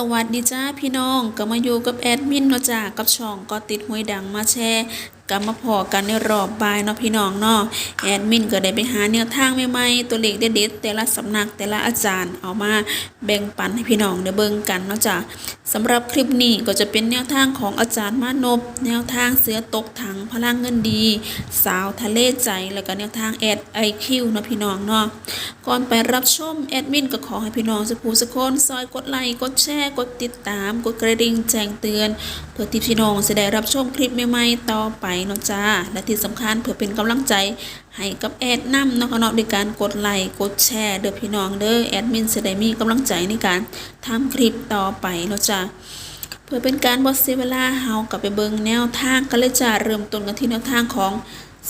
สวัสดีจ้าพี่น้องก็มาอยู่กับแอดมินเนาะจ้ากับช่องก็ติดหวยดังมาแชร์ ก็มาพอกันในรอบบ่ายเนาะพี่น้องเนาะแอดมินก็ได้ไปหาแนวทางใหม่ๆตัวเลขเด็ดๆแต่ละสำนักแต่ละอาจารย์เอามาแบ่งปันให้พี่น้องได้เบิ่งกันเนาะจ้าสำหรับคลิปนี้ก็จะเป็นแนวทางของอาจารย์มานพแนวทางเสือตกถังพลังเงินดี สาวทะเลใจแล้วก็แนวทางแอดไอคิวเนาะพี่น้องเนาะก่อนไปรับชมแอดมินก็ขอให้พี่น้องสุภูสุคนซอยกดไลค์กดแชร์กดติดตาม กดกระดิ่งแจ้งเตือน เพื่อที่พี่น้องจะได้รับชมคลิปใหม่ๆต่อไปเนาะจ้า และที่สำคัญเพื่อเป็นกำลังใจให้กับแอดนำเนาะค่ะเนาะด้วยการกดไลค์กดแชร์เด้อพี่น้องเด้อแอดมินจะได้มีกำลังใจในการทำคลิปต่อไปเนาะจ้าเพื่อเป็นการบดเสียเวลาเฮากลับไปเบิงแนวทางกันเลยจ้าเริ่มต้นกันที่แนวทางของ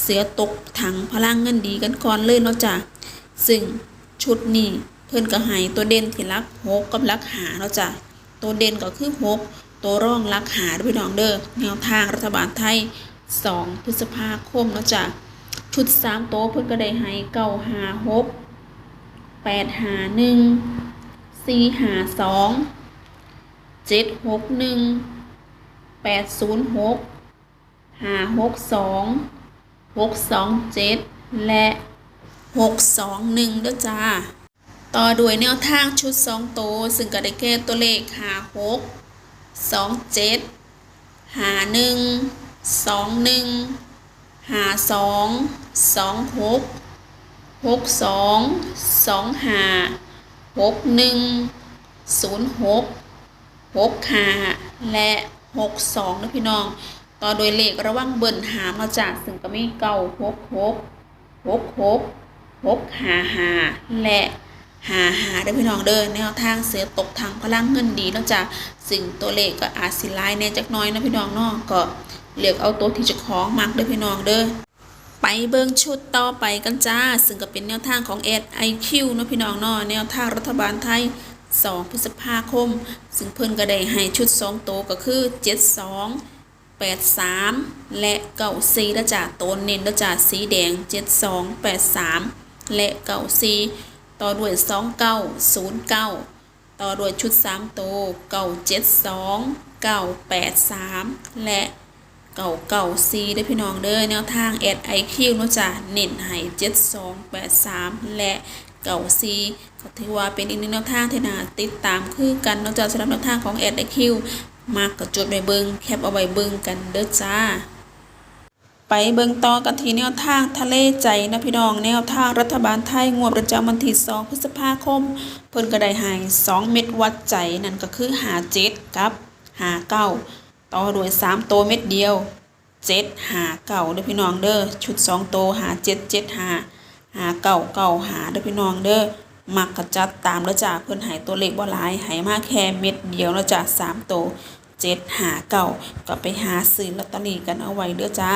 เสือตกถังพลังเงินดีกันก่อนเลยเนาะจ้าซึ่งชุดนี้เพิ่อนก็ให้ตัวเด่นที่รักหกกับรักหาเนาะจ้าตัวเด่นก็คือหกตัวร่องรักหาด้อพี่น้องเด้อแนวทางรัฐบาลไทย 2 พฤษภาคมเนาะจ้าชุด 3 โต๊ะเพิ่นก็ได้ให้เก้าหาหกแปดหาหนึ่งสี่หาสองเจ็ดหกหนึ่งแปดศูนย์หกห้าหกสองหกสองเจ็ดและหกสองหนึ่งด้วยจ้า ต่อด้วยแนวทางชุดสองโตวซึ่งก็ได้แก่ตัวเลขห้าหกสองเจ็ดห้าหนึ่ง สองหนึ่งหาสองสองหกหกสองสองหาหกหนึ่งศูนย์หกหกหาและหกสองนะพี่น้อง ต่อโดยเลขระหว่างเบิ่นหามาจากซึ่งก็มีเก้าหกหกหกหกหกหาหาและหาหาเด้พี่น้องเด้อแนวทางเสือตกทางพลังเงินดีเนาะจ้ะซึ่งตัวเลขก็อาจสิหลายแน่จักน้อยนะพี่น้องเนาะก็ เลือกเอาตัวที่จะคล้าของมักเด้อพี่น้องเด้อไปเบิ่งชุดต่อไปกันจ้า ซึ่งก็เป็นแนวทางของ s IQ เนาะพี่น้องเนาะแนวทางรัฐบาลไทย 2 พฤษภาคม ซึ่งเพิ่นก็ได้ให้ชุด 2 โตวก็คือ 72 83 และ94แล้วจ้ะโตนเน้นล้วจ้ะสีแดง 72 83 และ94ต่อด้วย 29 09 ต่อด้วยชุด 3 โตว972 983 และ เก่าเก่าซีได้พี่น้องเด้อแนวทาง s i q เนาะจ้ะเน้นให้เจ็ดสองแปดสามและเก่าซีก็ถือว่าเป็นอีกหนึ่งแนวทางที่น่าติดตามคือกันเนาะจ้ะสำหรับแนวทางของ s i q มากกระจดไปเบิงแคปเอาไว้เบิงกันเด้อจ้า ไปเบิงต่อกันที่แนวทางทะเลใจนะพี่น้องแนวทางรัฐบาลไทยงวดประจำวันที่2พฤษภาคม เพิ่นก็ได้ให้2เม็ดวัดใจนั่นก็คือหาเจ็ดกับหาเก้า ต่อด้วย3ตัวเม็ดเดียวเจ็ดหาเก่าเด้อพี่น้องเด้อชุดสองโตหาเจ็ดเจ็ดหาหาเก่าเก่าหาเด้อพี่น้องเด้อมักกระจัดตามแล้วจ้าเพิ่นหายตัวเลขบ่หลายหายมากแค่เม็ดเดียวแล้วจ้าสามโตเจ็ดหาเก่าก็ไปหาซื้อลอตเตอรี่กันเอาไว้เด้อจ้า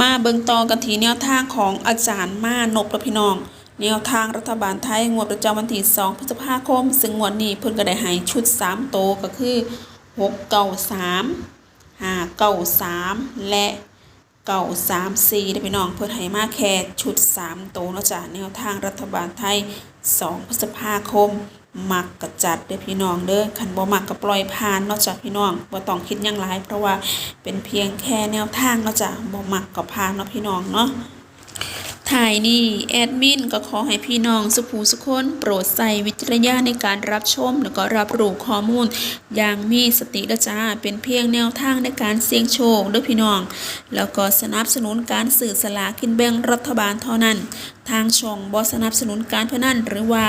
มาเบิ่งต่อกันที่แนวทางของอาจารย์มานพและพี่น้อง แนวทางรัฐบาลไทยงวดประจำวันที่2พฤษภาคม ซึ่งงวดนี้เพิ่นก็ได้ให้ชุด 3 โตก็คือ 6 9 3ห้าเก้าสามและเก้าสามสี่ได้พี่น้องเพื่อให้มาแค่ชุดสามโตวนาะจ้ะแนวทางรัฐบาลไทยสองพฤษภาคมมักกระจัดเด้อพี่น้องเด้อคันบ่มักก็ปล่อยผ่านนาะจ้ะพี่น้องบ่ต้องคิดยังหลายเพราะว่าเป็นเพียงแค่แนวทางนาะจ้ะบ่มักก็ผ่านเนาะพี่น้องเนาะ ถ่ายนี่แอดมินก็ขอให้พี่น้องสุภูสุคนโปรดใส่วิจารณญาณในการรับชม แล้วก็รับรู้ข้อมูล อย่างมีสติละจ้าเป็นเพียงแนวทางในการเสี่ยงโชคด้วยพี่น้อง แล้วก็สนับสนุนการสื่อสลากินแบ่งรัฐบาลเท่านั้น ทางช่องบอสนับสนุนการพนันหรือว่า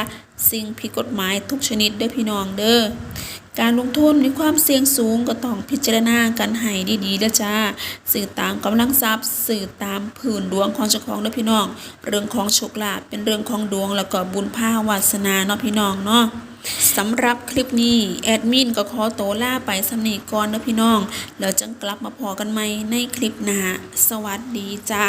สิ่งผิดกฎหมายทุกชนิดด้อพี่น้องเด้อ การลงทุนมีความเสี่ยงสูงก็ต้องพิจารณากันให้ดีๆนะจ้าสื่อตามกำลังทรัพย์ สื่อตามผืนดวงของเจ้าของเด้อพี่น้อง เรื่องของโชคลาภเป็นเรื่องของดวงแล้วก็บุญภาวาสนาเนาะพี่น้องเนาะสำหรับคลิปนี้ แอดมินก็ขอโตวล่าไปสำนีก่อนเด้อพี่น้อง แล้วจังกลับมาพอกันใหม่ในคลิปหน้าสวัสดีจ้า